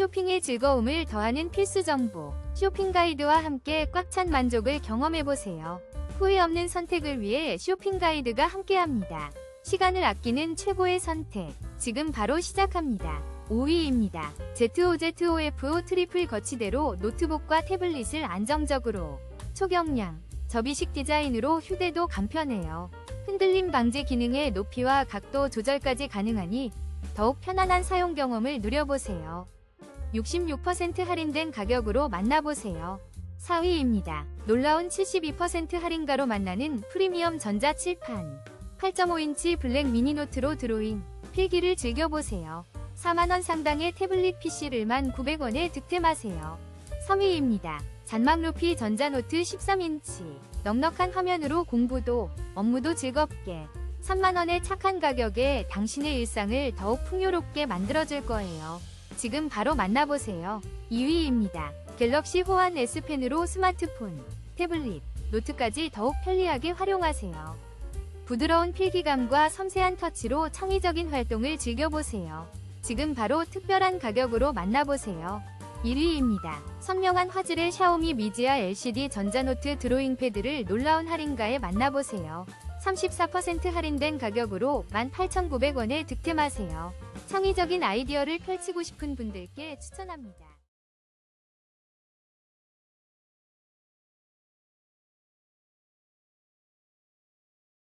쇼핑의 즐거움을 더하는 필수 정보. 쇼핑 가이드와 함께 꽉 찬 만족을 경험해보세요. 후회 없는 선택을 위해 쇼핑 가이드가 함께합니다. 시간을 아끼는 최고의 선택. 지금 바로 시작합니다. 5위입니다. ZOZOF5 트리플 거치대로 노트북과 태블릿을 안정적으로 초경량, 접이식 디자인으로 휴대도 간편해요. 흔들림 방지 기능의 높이와 각도 조절까지 가능하니 더욱 편안한 사용 경험을 누려보세요. 66% 할인된 가격으로 만나보세요. 4위입니다. 놀라운 72% 할인가로 만나는 프리미엄 전자 칠판. 8.5인치 블랙 미니노트로 드로잉. 필기를 즐겨보세요. 4만원 상당의 태블릿 PC를 1,900원에 득템하세요. 3위입니다. 잔망 루피 전자노트 13인치. 넉넉한 화면으로 공부도, 업무도 즐겁게. 3만원의 착한 가격에 당신의 일상을 더욱 풍요롭게 만들어줄 거예요. 지금 바로 만나보세요. 2위입니다. 갤럭시 호환 S펜으로 스마트폰, 태블릿, 노트까지 더욱 편리하게 활용하세요. 부드러운 필기감과 섬세한 터치로 창의적인 활동을 즐겨보세요. 지금 바로 특별한 가격으로 만나보세요. 1위입니다. 선명한 화질의 샤오미 미지아 LCD 전자노트 드로잉 패드를 놀라운 할인가에 만나보세요. 34% 할인된 가격으로 18,900원에 득템하세요. 창의적인 아이디어를 펼치고 싶은 분들께 추천합니다.